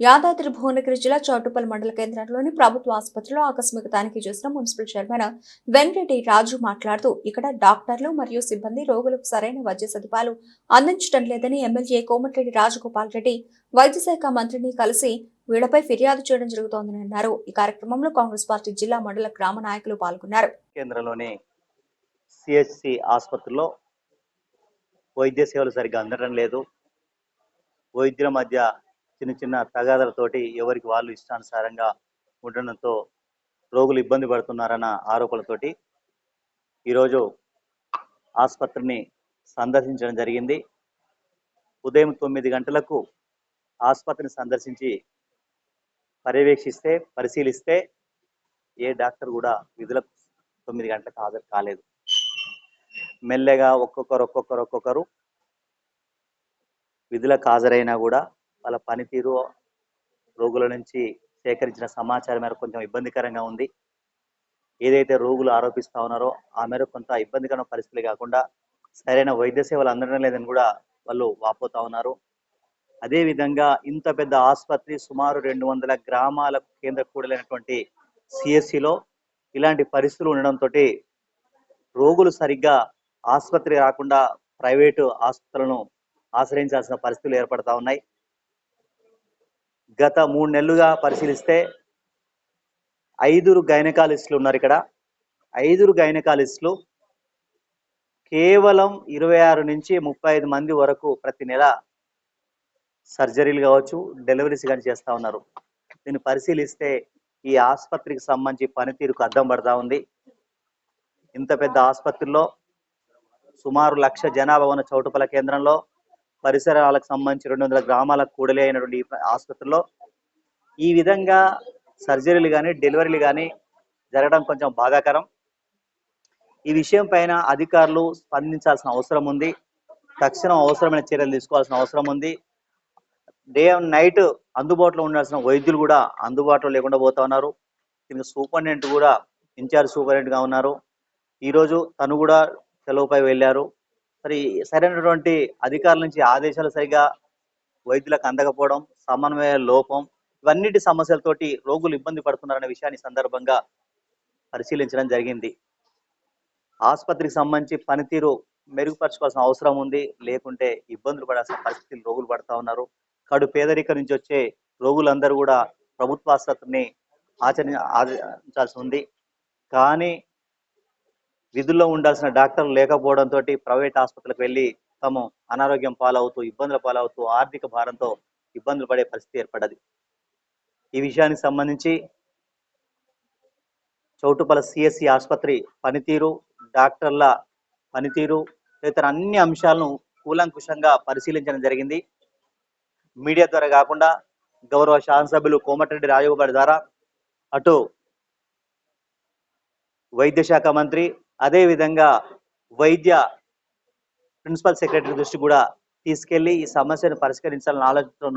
యాదాద్రి భువనగిరి జిల్లా చౌటుపల్లి మండల కేంద్రంలోని ప్రభుత్వ ఆసుపత్రిలో ఆకస్మిక తనిఖీ చేసిన మున్సిపల్ చైర్మన్ వెంకరెడ్డి రాజు మాట్లాడుతూ ఇక్కడ డాక్టర్లు మరియు సిబ్బంది రోగులకు సరైన వైద్య సదుపాయాలు అందించడం లేదని ఎమ్మెల్యే కోమటిరెడ్డి రాజగోపాల్ రెడ్డి వైద్య శాఖ మంత్రిని కలిసి వీళ్ళపై ఫిర్యాదు చేయడం జరుగుతోందని అన్నారు. ఈ కార్యక్రమంలో కాంగ్రెస్ పార్టీ జిల్లా మండల గ్రామ నాయకులు పాల్గొన్నారు. కేంద్రంలోని సిహెచ్సి ఆసుపత్రిలో వైద్య సేవలు సరిగ్గా అందడం లేదు. వైద్యుల మధ్య చిన్న చిన్న తగాదలతోటి ఎవరికి వాళ్ళు ఇష్టానుసారంగా ఉండడంతో రోగులు ఇబ్బంది పడుతున్నారన్న ఆరోపణలతోటి ఈరోజు ఆసుపత్రిని సందర్శించడం జరిగింది. ఉదయం తొమ్మిది గంటలకు ఆసుపత్రిని సందర్శించి పర్యవేక్షిస్తే పరిశీలిస్తే ఏ డాక్టర్ కూడా విధులకు తొమ్మిది గంటలకు హాజరు కాలేదు. మెల్లగా ఒక్కొక్కరు ఒక్కొక్కరు ఒక్కొక్కరు విధులకు హాజరైనా కూడా వాళ్ళ పనితీరు రోగుల నుంచి సేకరించిన సమాచారం మేరకు కొంచెం ఇబ్బందికరంగా ఉంది. ఏదైతే రోగులు ఆరోపిస్తా ఉన్నారో ఆ మేరకు కొంత ఇబ్బందికరమైన పరిస్థితులు కాకుండా సరైన వైద్య సేవలు అందడం లేదని కూడా వాళ్ళు వాపోతా ఉన్నారు. అదే విధంగా ఇంత పెద్ద ఆసుపత్రి సుమారు రెండు వందల గ్రామాల కేంద్ర కూడలైనటువంటి సిఎస్సిలో ఇలాంటి పరిస్థితులు ఉండడంతో రోగులు సరిగ్గా ఆసుపత్రి రాకుండా ప్రైవేటు ఆసుపత్రులను ఆశ్రయించాల్సిన పరిస్థితులు ఏర్పడతా ఉన్నాయి. గత మూడు నెలలుగా పరిశీలిస్తే ఐదురు గైనకాలిస్టులు ఉన్నారు ఇక్కడ. ఐదురు గైనకాలిస్టులు కేవలం ఇరవై ఆరు నుంచి ముప్పై ఐదు మంది వరకు ప్రతి నెల సర్జరీలు కావచ్చు డెలివరీస్ కానీ చేస్తూ ఉన్నారు. దీన్ని పరిశీలిస్తే ఈ ఆసుపత్రికి సంబంధించి పనితీరుకు అద్దం పడతా ఉంది. ఇంత పెద్ద ఆసుపత్రిలో సుమారు లక్ష జనాభా ఉన్న చౌటుపల కేంద్రంలో పరిసరాలకు సంబంధించి రెండు వందల గ్రామాలకు కూడలి అయినటువంటి ఆసుపత్రిలో ఈ విధంగా సర్జరీలు కానీ డెలివరీలు కానీ జరగడం కొంచెం బాధాకరం. ఈ విషయం పైన అధికారులు స్పందించాల్సిన అవసరం ఉంది. తక్షణం అవసరమైన చర్యలు తీసుకోవాల్సిన అవసరం ఉంది. డే అండ్ నైట్ అందుబాటులో ఉండాల్సిన వైద్యులు కూడా అందుబాటులో లేకుండా పోతా ఉన్నారు. దీనికి సూపరింటెండెంట్ కూడా ఇన్ఛార్జ్ సూపరింటెండెంట్గా ఉన్నారు. ఈరోజు తను కూడా సెలవుపై వెళ్ళారు. మరి సరైనటువంటి అధికారుల నుంచి ఆదేశాలు సరిగా వైద్యులకు అందకపోవడం సమన్వయ లోపం ఇవన్నిటి సమస్యలతోటి రోగులు ఇబ్బంది పడుతున్నారనే విషయాన్ని సందర్భంగా పరిశీలించడం జరిగింది. ఆసుపత్రికి సంబంధించి పనితీరు మెరుగుపరచుకోవాల్సిన అవసరం ఉంది. లేకుంటే ఇబ్బందులు పడాల్సిన పరిస్థితులు రోగులు పడతా ఉన్నారు. కడు పేదరికం నుంచి వచ్చే రోగులందరూ కూడా ప్రభుత్వ ఆసుపత్రిని ఆచరి ఆచరించాల్సి ఉంది. కానీ విధుల్లో ఉండాల్సిన డాక్టర్లు లేకపోవడంతో ప్రైవేట్ ఆసుపత్రులకు వెళ్ళి తాము అనారోగ్యం పాలవుతూ ఇబ్బందుల పాలవుతూ ఆర్థిక భారంతో ఇబ్బందులు పడే పరిస్థితి ఏర్పడ్డది. ఈ విషయానికి సంబంధించి చౌటుపల సిఎస్సి ఆసుపత్రి పనితీరు డాక్టర్ల పనితీరు తదితర అన్ని అంశాలను కూలంకుషంగా పరిశీలించడం జరిగింది. మీడియా ద్వారా కాకుండా గౌరవ శాసనసభ్యులు కోమటిరెడ్డి రాజగోపాల్ ద్వారా అటు వైద్య శాఖ మంత్రి అదే విధంగా వైద్య ప్రిన్సిపల్ సెక్రటరీ దృష్టి కూడా తీసుకెళ్ళి ఈ సమస్యను పరిష్కరించాలని ఆలోచనతో